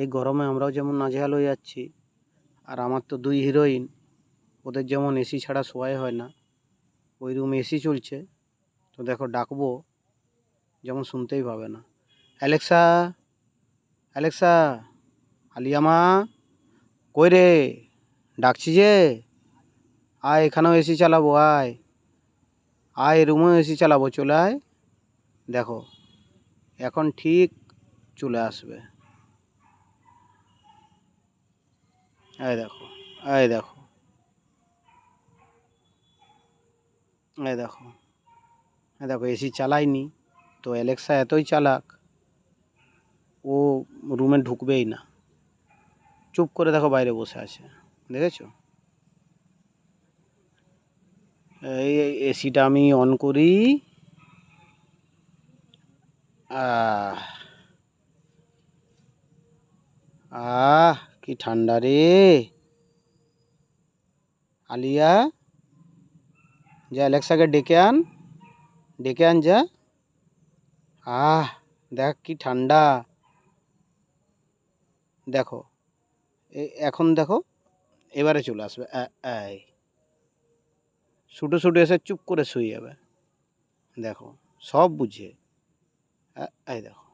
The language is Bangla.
এই গরমে আমরাও যেমন নাজেহাল হয়ে যাচ্ছি, আর আমার তো দুই হিরোইন ওদের যেমন এসি ছাড়া শোয়াই হয় না, ওই রুমে এসি চলছে, তো দেখো ডাকবো, যেমন শুনতেই পাবে না। অ্যালেক্সা অ্যালেক্সা আলিয়ামা কই রে? ডাকছি যে? আয়, এখানেও এসি চালাবো, আয়। আয় রুমেও এসি চালাবো, চলে আয়। দেখো, এখন ঠিক চলে আসবে। এই দেখো এই দেখো। এই দেখো এই দেখো, এসি চালাইনি তো অ্যালেক্সা এতই চালাক, ও রুমে ঢুকবেই না। চুপ করে দেখো বাইরে বসে আছে, দেখেছ? এই এসিটা আমি অন করি আহ কি ঠান্ডা রে? আলিয়া? যা অ্যালেক্সাকে ডেকে আন। ডেকে আন যা। আহ, দেখ কি ঠান্ডা। দেখো এখন দেখো, এবারে চলে আসবে। শুটু শুটু এসে চুপ করে শুয়ে যাবে। দেখো, সব বুঝে। এই দেখো।